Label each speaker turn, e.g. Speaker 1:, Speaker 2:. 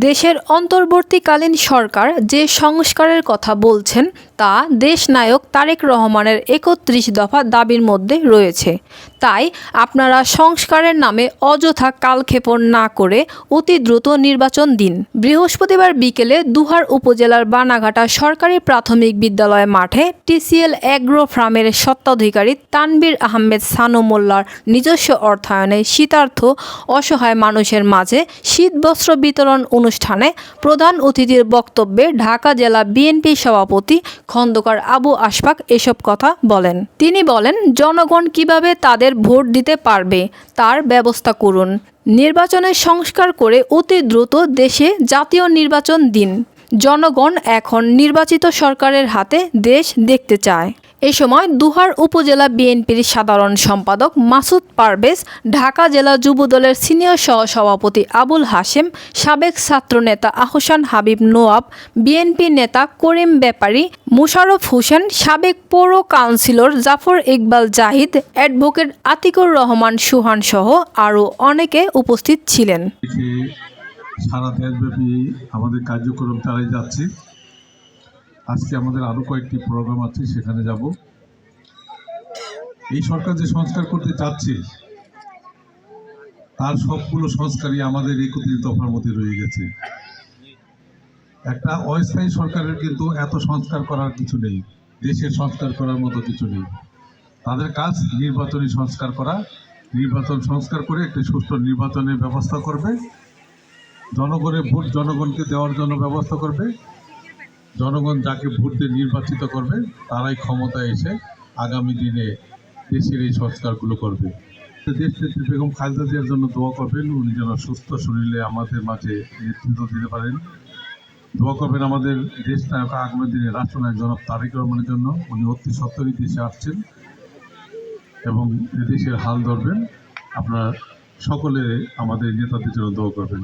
Speaker 1: দেশের অন্তর্বর্তীকালীন সরকার যে সংস্কারের কথা বলছেন তা দেশনায়ক তারেক রহমানের একত্রিশ দফা দাবির মধ্যে রয়েছে। তাই আপনারা সংস্কারের নামে অযথা কালক্ষেপণ না করে অতি দ্রুত নির্বাচন দিন। বৃহস্পতিবার বিকেলে দুহার উপজেলার বানাঘাটা সরকারি প্রাথমিক বিদ্যালয় মাঠে টিসিএল অ্যাগ্রো ফার্মের স্বত্বাধিকারী তানবীর আহমেদ সানু মোল্লার নিজস্ব অর্থায়নে শীতার্থ অসহায় মানুষের মাঝে শীতবস্ত্র বিতরণ অনুষ্ঠানে প্রধান অতিথির বক্তব্যে ঢাকা জেলা বিএনপি সভাপতি খন্দকার আবু আশফাক এসব কথা বলেন। তিনি বলেন, জনগণ কীভাবে তাদের ভোট দিতে পারবে, তার ব্যবস্থা করুন। নির্বাচনের সংস্কার করে অতি দ্রুত দেশে জাতীয় নির্বাচন দিন। জনগণ এখন নির্বাচিত সরকারের হাতে দেশ দেখতে চায়। এ সময় দুহার উপজেলা বিএনপির সাধারণ সম্পাদক মাসুদ পারভেজ, ঢাকা জেলা যুবদলের সিনিয়র সহসভাপতি আবুল হাশেম, সাবেক ছাত্রনেতা আহসান হাবিব নোয়াব, বিএনপি নেতা করিম ব্যাপারী মুশারফ হোসেন, সাবেক পৌর কাউন্সিলর জাফর ইকবাল জাহিদ, অ্যাডভোকেট আতিকুর রহমান সুহান সহ আরও অনেকে উপস্থিত ছিলেন।
Speaker 2: সারা দেশব্যাপী আমাদের কার্যক্রম চালিয়ে যাচ্ছে। আজকে আমাদের আরও কয়েকটি প্রোগ্রাম আছে, সেখানে যাব। এই সরকার যে সংস্কার করতে চাচ্ছে, তার সবগুলো সংস্কারই আমাদের একত্রিত দফার মধ্যে রয়ে গেছে। একটা অস্থায়ী সরকারের কিন্তু এত সংস্কার করার কিছু নেই, দেশের সংস্কার করার মতো কিছু নেই। তাদের কাজ নির্বাচনী সংস্কার করা, নির্বাচন সংস্কার করে একটি সুষ্ঠু নির্বাচনের ব্যবস্থা করবে, জনগণের ভোট জনগণকে দেওয়ার জন্য ব্যবস্থা করবে জনগণ যাকে ভোট দিয়ে নির্বাচিত করবে, তারাই ক্ষমতায় এসে আগামী দিনে দেশের এই সংস্কারগুলো করবে। তো দেশ নেত্রী বেগম খালেদা জিয়ার জন্য দোয়া করবেন, উনি যেন সুস্থ শরীরে আমাদের মাঝে নেতৃত্ব দিতে পারেন। দোয়া করবেন আমাদের দেশ নায়ক আগামী দিনে রাষ্ট্রনায়ক জনাব তারেক রহমানের জন্য, উনি অতি সত্তরই দেশে আসছেন এবং দেশের হাল ধরবেন। আপনারা সকলে আমাদের নেতাদের জন্য দোয়া করবেন।